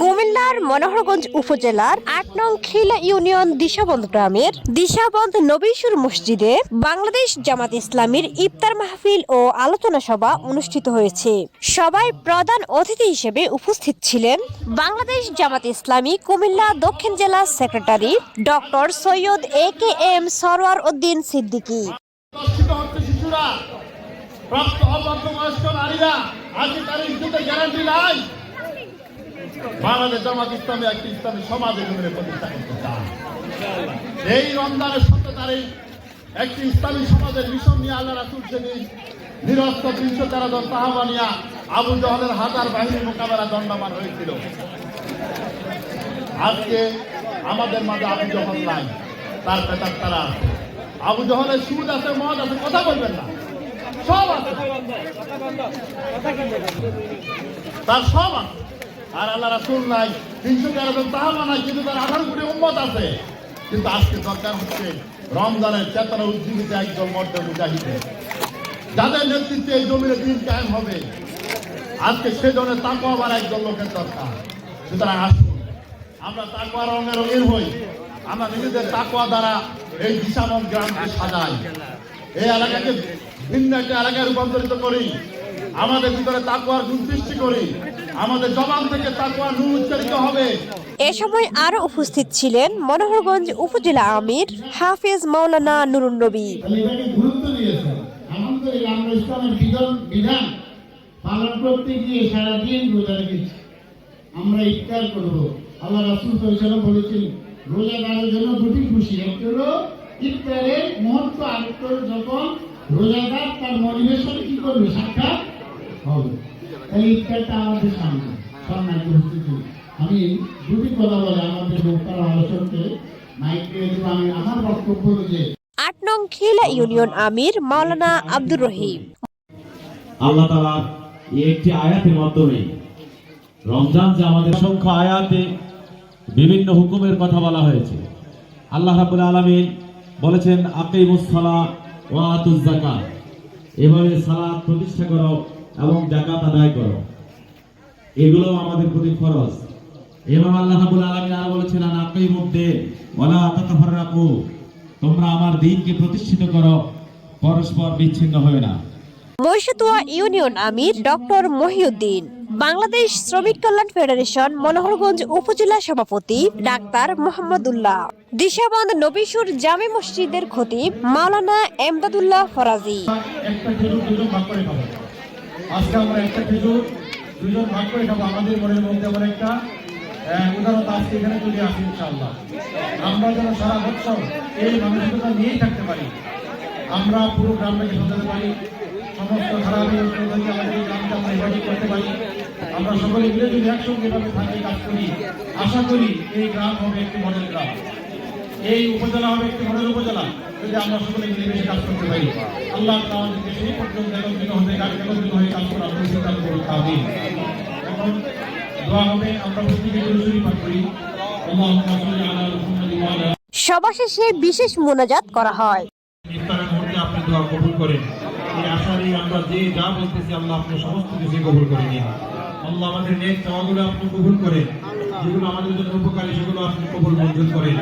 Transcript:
কুমিল্লার মনোহরগঞ্জ উপজেলার আট নং খিলা ইউনিয়ন দিশাবন্ধ গ্রামের দিশাবন্ধ নবীশুর মসজিদে বাংলাদেশ জামাত ইসলামীর ইফতার মাহফিল ও আলোচনা সভা অনুষ্ঠিত হয়েছে। সবাই প্রধান অতিথি হিসেবে উপস্থিত ছিলেন বাংলাদেশ জামাত ইসলামী কুমিল্লা দক্ষিণ জেলা secretary doctor Syed A K M Sarwar Uddin Siddiqui. শিশুরা। প্রাপ্ত অপ্রাপ্তবয়স্ক নারীরা আজকে তার ইজ্জতের গ্যারান্টি নাই। বাংলাদেশ জামাত ইসলামী একটি ইসলামী সমাজ এখানে প্রতিষ্ঠা করতে চায়। এই রমজানের সত্য তারিখ একটি ইসলামী সমাজের মিশন নিয়ে আল্লাহ রাসুল সেদিন নিরস্ত তিনশো তেরো জন সাহাবানিয়া আবু জহলের হাজার বাহিনীর মোকাবেলা দণ্ডমান হয়েছিল। আজকে আমাদের মাঝে আবু জহল নাই, তার পেতার তারা আবু জহলের সুদ আছে, মদ আছে, কথা বলবেন না। সব তার সব আছে। আর আল্লাহ রাসুল নাই তিনশো তেরো জন তাহাবা নাই, কিন্তু তার আঠারো কোটি উম্মত আছে। কিন্তু আজকে দরকার হচ্ছে রমজানের চেতনা উজ্জীবিত একজন মর্দ মুজাহিদের যাদের নেতৃত্বে এই জমির দিন কায়েম হবে, আজকে সেজন্য তাকু আবার একজন লোকের দরকার। সুতরাং আসুন, আমরা তাকুয়া রঙের রঙিন হই। আমরা নিজেদের তাকুয়া দ্বারা এই দিশামন গ্রামকে সাজাই। এই এলাকাকে ভিন্ন একটা রূপান্তরিত করি। আমাদের ভিতরে তাকুয়ার গুণ সৃষ্টি করি। আমাদের জবান থেকে তাকুয়া নূর উচ্চারিত হবে। এ সময় আরও উপস্থিত ছিলেন মনোহরগঞ্জ উপজেলা আমির হাফেজ মাওলানা নুরুন নবী। গুরুত্ব দিয়েছে। আলহামদুলিল্লাহ আমরা ইসলামের বিধান পালন করতে গিয়ে সারাদিন রোজা রেখেছি। আমরা ইফতার করব। আল্লাহ রাসুল সাল্লাল্লাহু বলেছেন রোজাদারের জন্য দুটি খুশি। একটি হলো ইফতারের মুহূর্ত আরেকটা যখন রোজাদার তার মনিবের সাথে কি করবে? সাক্ষাৎ হবে। ইফতারটা আমাদের সামনে উপস্থিতি। আমি দুটি কথা বলে আমাদের আলোচনকে মাইক দিয়ে আমি আমার বক্তব্য হলো যে আট নং খিলা ইউনিয়ন আমির মাওলানা আব্দুর রহিম। আল্লাহ তালা এই একটি আয়াতের মাধ্যমে রমজান যে আমাদের অসংখ্য আয়াতে বিভিন্ন হুকুমের কথা বলা হয়েছে। আল্লাহ রাবুল আলমিন বলেছেন আকিমুসলা ও আতুজ জাকাত এভাবে সালাদ প্রতিষ্ঠা করো এবং জাকাত আদায় করো। এগুলো আমাদের প্রতি ফরজ। এবং আল্লাহ রাবুল আলমিন আর বলেছেন, আন আকিমুদ্দে ওয়ালা তাতাফাররাকু। তোমরা আমার দিনকে প্রতিষ্ঠিত করো, পরস্পর বিচ্ছিন্ন হয় না। মহিষতুয়া ইউনিয়ন আমির ডক্টর মহিউদ্দিন। বাংলাদেশ শ্রমিক কল্যাণ ফেডারেশন, মনোহরগঞ্জ উপজেলা সভাপতি ডাক্তার মোহাম্মদুল্লাহ। দিশাবন্দ নবিশুর জামে মসজিদের খতিব মাওলানা এমদাদুল্লাহ ফরাজি। আমরা পারি। গ্রামটাকে সাজাতে পারি। সমস্ত খারাপ করতে পারি। আমরা সকলে মিলে যদি একসঙ্গে এভাবে থাকি কাজ করি আশা করি এই গ্রাম হবে একটি মডেল গ্রাম। এই উপজেলা হবে একটি মডেল উপজেলা যদি আমরা সকলে মিলেমিশে কাজ করতে পারি। আল্লাহ আমাদেরকে সেই পর্যন্ত একত্রিত হতে কাজ একত্রিত হয়ে কাজ করার দান করুন আমিন। এখন দোয়া হবে আমরা প্রত্যেকে জরুরি পাঠ করি। আল্লাহুম্মা সাল্লি আলা মুহাম্মাদিন ওয়া আলা সভা শেষে বিশেষ মোনাজাত করা হয়। ইফতারের মুহূর্তে আপনি দোয়া কবুল করেন। এই আশারই আমরা যে যা বলতেছি আল্লাহ আপনি সমস্ত কিছু কবুল করে নিন। আল্লাহ আমাদের নেক চাওয়াগুলো আপনি কবুল করেন। যেগুলো আমাদের জন্য উপকারী, সেগুলো আপনি কবুল মঞ্জুর করেন।